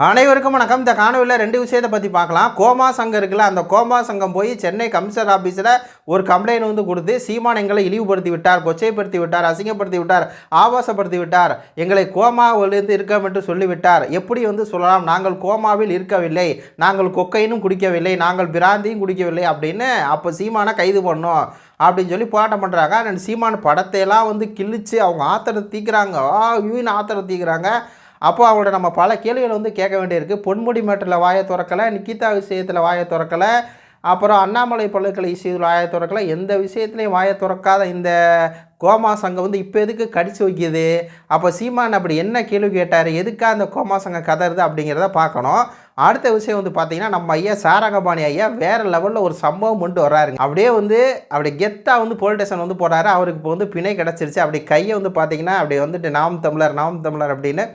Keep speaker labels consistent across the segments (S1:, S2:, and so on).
S1: அனைவருக்கும் வணக்கம். இந்த காணொலியில் ரெண்டு விஷயத்தை பற்றி பார்க்கலாம். கோமா சங்கம் இருக்குல்ல அந்த கோமா சங்கம் போய் சென்னை கமிஷனர் ஆஃபீஸில் ஒரு கம்ப்ளைண்ட் வந்து கொடுத்து சீமான் எங்களை இழிவுபடுத்தி விட்டார் கொச்சைப்படுத்தி விட்டார் அசிங்கப்படுத்தி விட்டார் ஆபாசப்படுத்தி விட்டார். எங்களை கோமாவிலிருந்து இருக்கோம் என்று சொல்லிவிட்டார். எப்படி வந்து சொல்லலாம்? நாங்கள் கோமாவில் இருக்கவில்லை. நாங்கள் கொக்கையினும் குடிக்கவில்லை. நாங்கள் பிராந்தியும் குடிக்கவில்லை அப்படின்னு அப்போ சீமானை கைது பண்ணோம் அப்படின்னு சொல்லி போராட்டம் பண்ணுறாங்க அண்ட் சீமான் படத்தையெல்லாம் வந்து கிழிச்சு அவங்க ஆத்திரத்தை தீக்கிறாங்க. ஆ இவன் ஆத்திரத்தை தீக்கிறாங்க. அப்போ அவங்களோட நம்ம பல கேள்விகள் வந்து கேட்க வேண்டியிருக்கு. பொன்முடி மேட்டில் வாயை திறக்கலை நிக்கிதா விஷயத்தில் வாயை திறக்கலை அப்புறம் அண்ணாமலை பல்கலை விஷயத்தில் வாயை திறக்கலை. எந்த விஷயத்துலையும் வாயை திறக்காத இந்த கோமா சங்கம் வந்து இப்போ எதுக்கு கடிச்சு வைக்கிது? அப்போ சீமான் அப்படி என்ன கேள்வி கேட்டார்? எதுக்காக அந்த கோமா சங்கம் கதறுது அப்படிங்கிறத பார்க்கணும். அடுத்த விஷயம் வந்து பார்த்தீங்கன்னா நம்ம ஐயா சாரங்கபாணி ஐயா வேறு லெவலில் ஒரு சம்பவம் கொண்டு வர்றாருங்க. அப்படியே வந்து அப்படி கெத்தாக வந்து போலீஸ் ஸ்டேஷன் வந்து போகிறாரு அவருக்கு இப்போ வந்து பிணை கிடச்சிருச்சு. அப்படி கையை வந்து பார்த்தீங்கன்னா அப்படி வந்துட்டு நாம் தமிழர் நாம் தமிழர் அப்படின்னு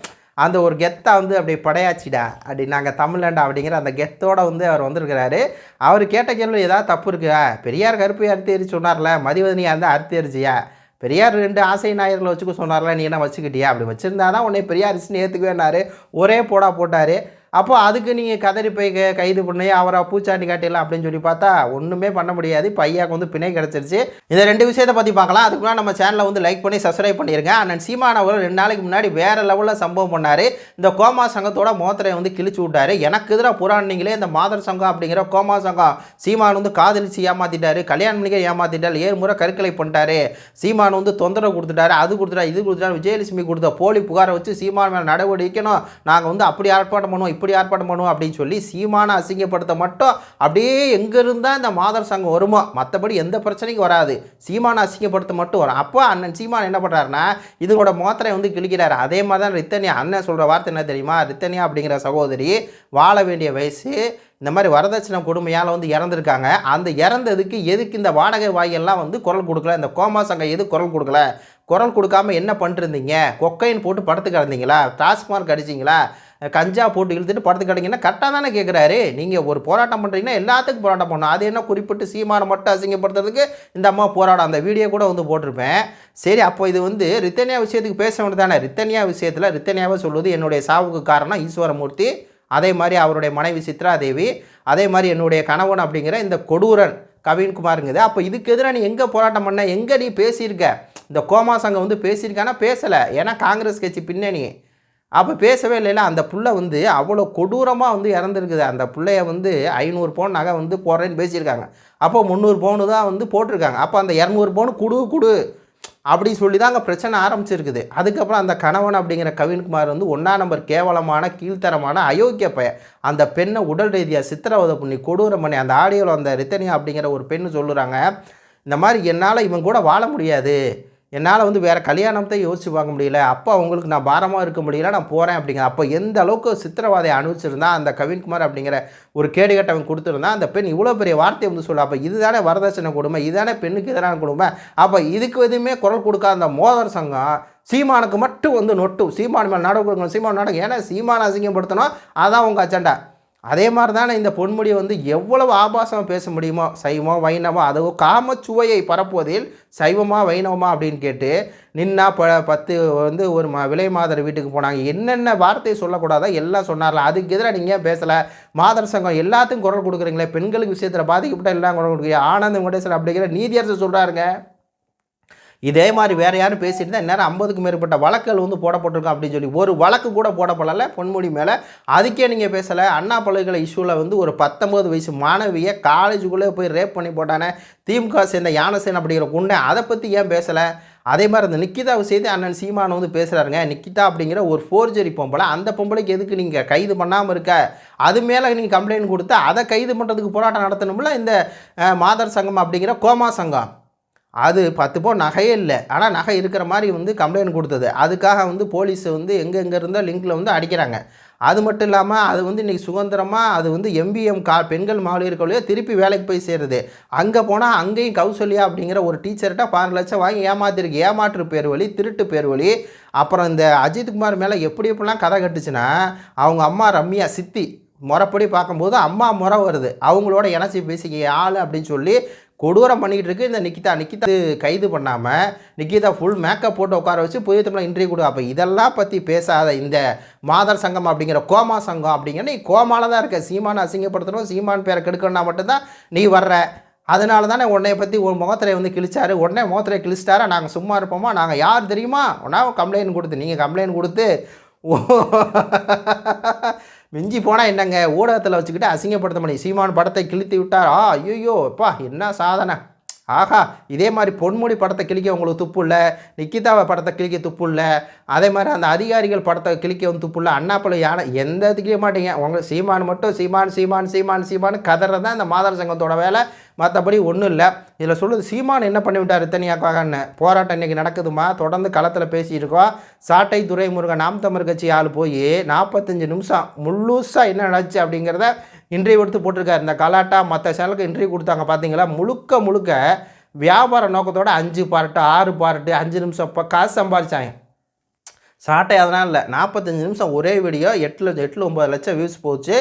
S1: அந்த ஒரு கெத்தை வந்து அப்படி படையாச்சிடா. அப்படி நாங்கள் தமிழ்நாண்டா அப்படிங்கிற அந்த கெத்தோட வந்து அவர் வந்திருக்கிறாரு. அவர் கேட்ட கேள்வி ஏதாவது தப்பு இருக்கா பெரியார் கருப்பு அறுத்தேறி சொன்னார்ல மதிவதனியாக இருந்தால் அறுத்தேறிச்சியா? பெரியார் ரெண்டு ஆசை நாயர்களை வச்சுக்க சொன்னார்ல நீ என்ன வச்சுக்கிட்டியா? அப்படி வச்சுருந்தா தான் உன்னை பெரியாரிஸ்னு ஏற்றுக்குவேன்னாரு ஒரே போடா போட்டார். அப்போ அதுக்கு நீங்கள் கதறி போய் கைது பண்ணி அவரை பூச்சாண்டி காட்டிடலாம் அப்படின்னு சொல்லி பார்த்தா ஒன்றுமே பண்ண முடியாது. பையாக்கு வந்து பிணை கிடச்சிருச்சு. இந்த ரெண்டு விஷயத்தை பற்றி பார்க்கலாம். அதுக்கு நம்ம சேனலை வந்து லைக் பண்ணி சப்ஸ்கிரைப் பண்ணியிருங்க அண்ணன் சீமான் ரெண்டு நாளைக்கு முன்னாடி வேறு லெவலில் சம்பவம் பண்ணார். இந்த கோமா சங்கத்தோட மோத்திரையை வந்து கிழிச்சு விட்டார். எனக்கு எதிராக புறாண்டிங்களே இந்த மாதர் சங்கம் அப்படிங்கிற கோமா சங்கம். சீமான் வந்து காதலிச்சு ஏமாத்திட்டாரு. கல்யாணம் பண்ணிக்க ஏமாற்றிட்டார் ஏறுமுறை கருக்கலை பண்ணிட்டாரு. சீமான் வந்து தொந்தரவு கொடுத்துட்டாரு. அது கொடுத்துட்டாரு இது கொடுத்துட்டாரு விஜயலட்சுமி கொடுத்த போலி புகாரை வச்சு சீமான் மேலே நடவடிக்கணும். நாங்கள் வந்து அப்படி ஆர்ப்பாட்டம் பண்ணுவோம். இப்படி ஆர்ப்பாட்டம் பண்ணுவோம் அப்படின்னு சொல்லி சீமானை அசிங்கப்படுத்த மட்டும் அப்படியே எங்கே இருந்தால் இந்த மாதர் சங்கம் வருமோ? மற்றபடி எந்த பிரச்சனைக்கும் வராது. சீமானை அசிங்கப்படுத்த மட்டும் வரும். அப்போ அண்ணன் சீமான் என்ன பண்ணுறாருன்னா இதோட மோத்திரை வந்து கிழிக்கிறார். அதே மாதிரி தான் ரித்தனியா அண்ணன் சொல்கிற வார்த்தை என்ன தெரியுமா? ரித்தனியா அப்படிங்கிற சகோதரி வாழ வேண்டிய வயசு இந்த மாதிரி வரதட்சணை கொடுமையால் வந்து இறந்துருக்காங்க. அந்த இறந்ததுக்கு எதுக்கு இந்த வாடகை வாயெல்லாம் வந்து குரல் கொடுக்கல? இந்த கோமா சங்கம் எது குரல் கொடுக்கல? குரல் கொடுக்காம என்ன பண்ணிருந்தீங்க கொக்கைன்னு போட்டு படுத்து கிடந்தீங்களா? டாஸ்மார்க் அடிச்சிங்களா? கஞ்சா போட்டு இழுத்துட்டு படத்துக்கு கிடைங்கன்னா கரெக்டாக தானே கேட்குறாரு நீங்கள் ஒரு போராட்டம் பண்ணுறீங்கன்னா எல்லாத்துக்கும் போராட்டம் பண்ணணும். அது என்ன குறிப்பிட்டு சீமானை மட்டும் அசிங்கப்படுத்துறதுக்கு இந்த அம்மா போராடம் அந்த வீடியோ கூட வந்து போட்டிருப்பேன். சரி அப்போ இது வந்து ரித்தனியா விஷயத்துக்கு பேச வேண்டியது தானே. ரித்தனியா விஷயத்தில் ரித்தனியாவை சொல்வது என்னுடைய சாவுக்கு காரணம் ஈஸ்வரமூர்த்தி. அதே மாதிரி அவருடைய மனைவி சித்ரா தேவி. அதே மாதிரி என்னுடைய கணவன் அப்படிங்கிற இந்த கொடூரன் கவின்குமாருங்குது அப்போ இதுக்கு எதிராக நீ எங்கே போராட்டம் பண்ண? எங்கே நீ பேசியிருக்க? இந்த கோமா சங்கம் வந்து பேசியிருக்கானா? பேசலை. ஏன்னா காங்கிரஸ் கட்சி பின்னணி. அப்போ பேசவே இல்லைல்ல. அந்த புள்ள வந்து அவ்வளோ கொடூரமாக வந்து இறந்துருக்குது. அந்த பிள்ளைய வந்து ஐநூறு பவுன் நகை வந்து போடுறேன்னு பேசியிருக்காங்க. அப்போ முந்நூறு பவுனு தான் வந்து போட்டிருக்காங்க. அப்போ அந்த இரநூறு பவுன் குடு குடு அப்படி சொல்லி தான் அங்கே பிரச்சனை ஆரம்பிச்சிருக்குது. அதுக்கப்புறம் அந்த கணவன் அப்படிங்கிற கவின்குமார் வந்து ஒன்றா நம்பர் கேவலமான கீழ்த்தரமான அயோக்கிய பையன். அந்த பெண்ணை உடல் ரீதியாக சித்திரவதை பண்ணி கொடூரம் பண்ணி அந்த ஆடியோவில் அந்த ரித்தனியா அப்படிங்கிற ஒரு பெண்ணு சொல்லுறாங்க. இந்த மாதிரி என்னால் இவன் கூட வாழ முடியாது. என்னால் வந்து வேறு கல்யாணத்தை யோசித்து பார்க்க முடியல. அப்போ அவங்களுக்கு நான் பாரமாக இருக்க முடியல நான் போகிறேன் அப்படிங்கிற அப்போ எந்த அளவுக்கு சித்திரவாதையை அனுபவிச்சிருந்தா அந்த கவின்குமார் அப்படிங்கிற ஒரு கேடுகட்டவன் கொடுத்துருந்தா அந்த பெண் இவ்வளோ பெரிய வார்த்தையை வந்து சொல்ல அப்போ இதுதானே வரதட்சணை கொடுமை இதுதானே பெண்ணுக்கு எதிரான கொடுமை. அப்போ இதுக்கு எதுவுமே குரல் கொடுக்காத அந்த மோதர் சங்கம் சீமானுக்கு மட்டும் வந்து நொட்டு. சீமான் மேலே நாடகம் கொடுக்கணும் சீமான் நாடகம். ஏன்னா சீமானை அசிங்கப்படுத்தணும். அதான் உங்கள் அஜெண்டா அதே மாதிரி தானே இந்த பொன்முடியை வந்து எவ்வளவு ஆபாசமாக பேச முடியுமோ சைவம் வைணவோ அதுவும் காமச்சுவையை பரப்புவதில் சைவமா வைணவமா அப்படின்னு கேட்டு நின்னா ப பத்து வந்து ஒரு ம விலை மாதர் வீட்டுக்கு போனாங்க. என்னென்ன வார்த்தையை சொல்லக்கூடாதோ எல்லாம் சொன்னார்ல. அதுக்கு எதிராக நீங்கள் ஏன் பேசலை? மாதர் சங்கம் எல்லாத்துக்கும் குரல் கொடுக்குறீங்களே பெண்களுக்கு விஷயத்தில் பாதிக்கப்பட்ட எல்லாம் குரல் கொடுக்குறீங்க. ஆனந்த வெங்கடேசன் அப்படிங்கிற நீதியரசு சொல்கிறாருங்க இதே மாதிரி வேறு யாரும் பேசிட்டு தான் இந்நேரம் ஐம்பதுக்கு மேற்பட்ட வழக்குகள் வந்து போடப்பட்டிருக்கும் அப்படின்னு சொல்லி. ஒரு வழக்கு கூட போடப்படலை. பொன்முடி மேலே. அதுக்கே நீங்கள் பேசலை. அண்ணா பல்கலை இஷ்யூவில் வந்து ஒரு பத்தொம்பது வயசு மாணவியை காலேஜுக்குள்ளே போய் ரேப் பண்ணி போட்டானே. திமுக சேர்ந்த யானசேன் அப்படிங்கிற குண்டை அதை பற்றி ஏன் பேசலை? அதே மாதிரி அந்த நிக்கிதா செய்து அண்ணன் சீமான் வந்து பேசுகிறாருங்க நிக்கிதா அப்படிங்கிற ஒரு ஃபோர்ஜரி பொம்பளை. அந்த பொம்பளைக்கு எதுக்கு நீங்கள் கைது பண்ணாமல் இருக்க? அது மேலே நீங்கள் கம்ப்ளைண்ட் கொடுத்து அதை கைது பண்ணுறதுக்கு போராட்டம் நடத்தணும்ல இந்த மாதர் சங்கம் அப்படிங்கிற கோமா சங்கம்? அது பத்து பவுன் நகையே இல்லை. ஆனால் நகை இருக்கிற மாதிரி வந்து கம்ப்ளைண்ட் கொடுத்தது. அதுக்காக வந்து போலீஸ் வந்து எங்கெங்கே இருந்தால் இருந்தோ லிங்கில் வந்து அடிக்கிறாங்க. அது மட்டும் இல்லாமல் அது வந்து இன்றைக்கி சுதந்திரமாக அது வந்து எம்பிஎம் கா பெண்கள் மகளிர் கல்வியோ திருப்பி வேலைக்கு போய் சேருது. அங்கே போனால் அங்கேயும் கௌசல்யா அப்படிங்கிற ஒரு டீச்சர்கிட்ட பாஞ்சு லட்சம் வாங்கி ஏமாத்திருக்கு. ஏமாற்று பேர் வழி திருட்டு பேர் வழி. அப்புறம் இந்த அஜித்குமார் மேலே எப்படி எப்படிலாம் கதை கட்டுச்சுன்னா அவங்க அம்மா ரம்யா சித்தி முறைப்படி பார்க்கும்போது அம்மா முறை வருது. அவங்களோட இணைச்சி பேசிக்க ஆள் அப்படின்னு சொல்லி கொடூரம் பண்ணிக்கிட்டு இருக்கு. இந்த நிக்கிதா நிக்கிதா கைது பண்ணாமல் நிக்கிதா ஃபுல் மேக்கப் போட்டு உட்கார வச்சு புதிய தமிழ் இன்டர்வியூ கொடு அப்போ இதெல்லாம் பற்றி பேசாத இந்த மாதர் சங்கம் அப்படிங்கிற கோமா சங்கம் அப்படிங்கிற நீ கோமால தான் இருக்க. சீமானை அசிங்கப்படுத்தணும் சீமான் பேரை கெடுக்கணும்னா மட்டும்தான் நீ வர்ற. அதனால தானே உன்னைய பற்றி ஒரு முகத்திரை வந்து கிழிச்சாரு. உடனே முகத்திரை கிழிச்சிட்டாரா? நாங்கள் சும்மா இருப்போமா? நாங்கள் யார் தெரியுமா? ஒன்றா கம்ப்ளைண்ட் கொடுத்து நீங்கள் கம்ப்ளைண்ட் கொடுத்து மிஞ்சி போனால் என்னங்க? ஊடகத்தில் வச்சுக்கிட்டு அசிங்கப்படுத்த முடியும். சீமான் படத்தை கிழித்து விட்டார்? ஆ ஐயோ அப்பா என்ன சாதனை? ஆஹா இதே மாதிரி பொன்முடி படத்தை கிழிக்க உங்களுக்கு துப்பு இல்லை நிக்கிதாவை படத்தை கிழிக்க துப்பு இல்லை அதே மாதிரி அந்த அதிகாரிகள் படத்தை கிளிக்க வந்து துப்பு இல்லை அண்ணாப்பழ யானை எந்த இதுக்கிய மாட்டீங்க. உங்களுக்கு சீமான் மட்டும் சீமான் சீமான் சீமான் சீமான் கதறது தான் இந்த மாதர் சங்கத்தோட வேலை. மற்றபடி ஒன்றும் இல்லை. இதில் சொல்லுது சீமான் என்ன பண்ணிவிட்டார் இத்தனையாக்காகன்னு? போராட்டம் இன்றைக்கி நடக்குதுமா? தொடர்ந்து களத்தில் பேசியிருக்கோம் இருக்கோம். சாட்டை துரைமுருகன் நாம் தமிழ் கட்சி ஆள் போய் நாற்பத்தஞ்சு நிமிஷம் முழுசாக என்ன நடந்துச்சு அப்படிங்கிறத இன்டர்வியூ எடுத்து போட்டிருக்காரு. இந்த கலாட்டா மற்ற சேனலுக்கு இன்டர்வியூ கொடுத்தாங்க. பார்த்தீங்களா முழுக்க முழுக்க வியாபார நோக்கத்தோட அஞ்சு பார்ட்டு ஆறு பார்ட்டு அஞ்சு நிமிஷம் இப்போ காசு சம்பாதிச்சாங்க சாட்டை அதனால் இல்லை. நாற்பத்தஞ்சு நிமிஷம் ஒரே வீடியோ எட்டு லட்சம் எட்டில் ஒம்பது லட்சம் வியூஸ் போச்சு.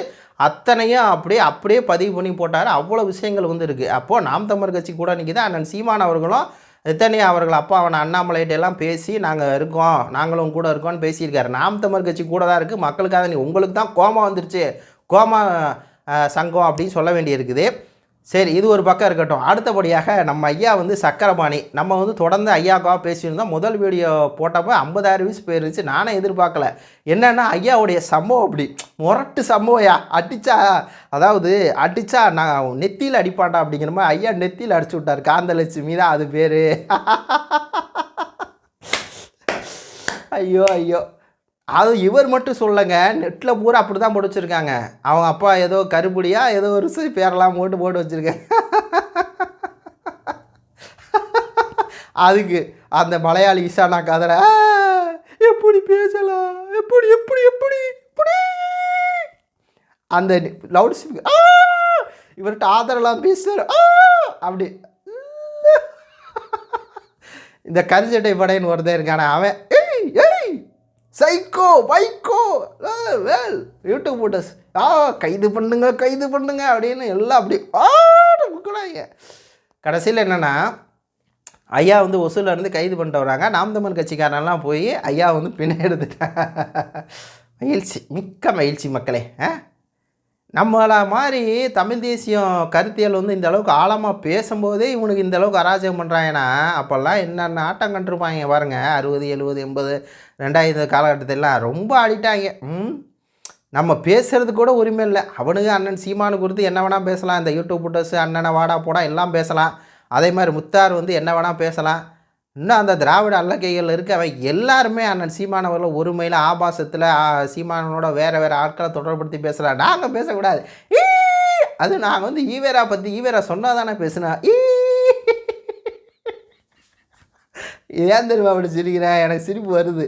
S1: அத்தனையும் அப்படியே அப்படியே பதிவு பண்ணி போட்டார். அவ்வளோ விஷயங்கள் வந்து இருக்குது அப்போது நாம் தமிழ் கட்சி கூட நிற்கிது அண்ணன் சீமான் அவர்களும் எத்தனை அவர்கள் அப்பா அவனை அண்ணாமலைகிட்ட எல்லாம் பேசி நாங்கள் இருக்கோம். நாங்களும் கூட இருக்கோம்னு பேசியிருக்காரு. நாம் தமிழ் கட்சி கூட தான் இருக்குது மக்களுக்காக நீ உங்களுக்கு தான் கோமா வந்துருச்சு. கோமா சங்கம் அப்படின்னு சொல்ல வேண்டியிருக்குது. சரி இது ஒரு பக்கம் இருக்கட்டும். அடுத்தபடியாக நம்ம ஐயா வந்து சக்கரபாணி. நம்ம வந்து தொடர்ந்து ஐயாக்காக பேசியிருந்தோம். முதல் வீடியோ போட்டப்போ ஐம்பதாயிரம் வியூஸ் போயிருந்துச்சு நானே எதிர்பார்க்கல. என்னென்னா ஐயாவுடைய சம்பவம் அப்படி. முரட்டு சம்பவம்யா. அடித்தா அதாவது அடிச்சா நான் நெத்தியில் அடிப்பாண்டா அப்படிங்கிற மாதிரி ஐயா நெத்தியில் அடிச்சு விட்டார். காந்தலட்சுமி தான் அது பேர். ஐயோ ஐயோ. அது இவர் மட்டும் சொல்லுங்க நெட்டில் பூரா அப்படி தான் போட்டு வச்சுருக்காங்க அவங்க அப்பா ஏதோ கருப்புடியா ஏதோ ஒரு சி- பேரெல்லாம் போட்டு போட்டு வச்சுருக்காங்க. அதுக்கு அந்த மலையாளி இசானா கதற எப்படி பேசலாம்? எப்படி எப்படி எப்படி எப்படி அந்த லவுட் ஸ்பீக்கர் இவர்கிட்ட ஆதரலாம் பேசுறாரு. அப்படி. இந்த கரிச்சட்டை படையன்னு ஒருத்தன் இருக்கானே அவன் சைக்கோ வைக்கோ வேல் யூடியூப் போட்டஸ். ஆ கைது பண்ணுங்க கைது பண்ணுங்க அப்படின்னு எல்லாம் அப்படி ஆடுறாங்க கடைசியில் என்னென்னா ஐயா வந்து ஒசூலில் இருந்து கைது பண்ணிட்டு வராங்க. நாம் தமிழ் கட்சிக்காரெல்லாம் போய் ஐயா வந்து பின்ன எடுத்துட்டாங்க மகிழ்ச்சி. மிக்க மகிழ்ச்சி மக்களே ஆ? நம்மளை மாதிரி தமிழ் தேசியம் கருத்தியல் வந்து இந்த அளவுக்கு ஆழமாக பேசும்போதே இவனுக்கு இந்த அளவுக்கு அராஜகம் பண்ணுறாங்கன்னா அப்போல்லாம் என்னென்ன ஆட்டம் கண்டிருப்பாங்க பாருங்கள் அறுபது எழுபது எண்பது ரெண்டாயிரத்து காலகட்டத்திலாம் ரொம்ப ஆடிட்டாங்க ம்? நம்ம பேசுறது கூட உரிமை இல்லை. அவனுக்கு அண்ணன் சீமானு குறித்து என்ன வேணால் பேசலாம். இந்த யூடியூப் புட்டர்ஸ் அண்ணனை வாடா போடா எல்லாம் பேசலாம். அதே மாதிரி முத்தார் வந்து என்ன வேணால் பேசலாம். இன்னும் அந்த திராவிட அல்லக்கைகள் இருக்க அவன் எல்லாருமே அண்ணன் சீமானவர்கள் ஒருமையில் ஆபாசத்தில் சீமானனோட வேறு வேறு ஆட்களை தொடர்படுத்தி பேசலாம் நாங்கள் பேசக்கூடாது. ஈ! அது நாங்கள் வந்து ஈவேரா பற்றி ஈவேரா சொன்னால் தானே பேசுனா. ஈ ஏன் தெரியுமா அப்படி சிரிக்கிறேன் எனக்கு சிரிப்பு வருது.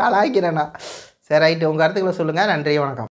S1: கலாய்க்கிறேன் நான். சரி ரைட்டு. உங்கள் கருத்துக்களை சொல்லுங்கள் நன்றி வணக்கம்.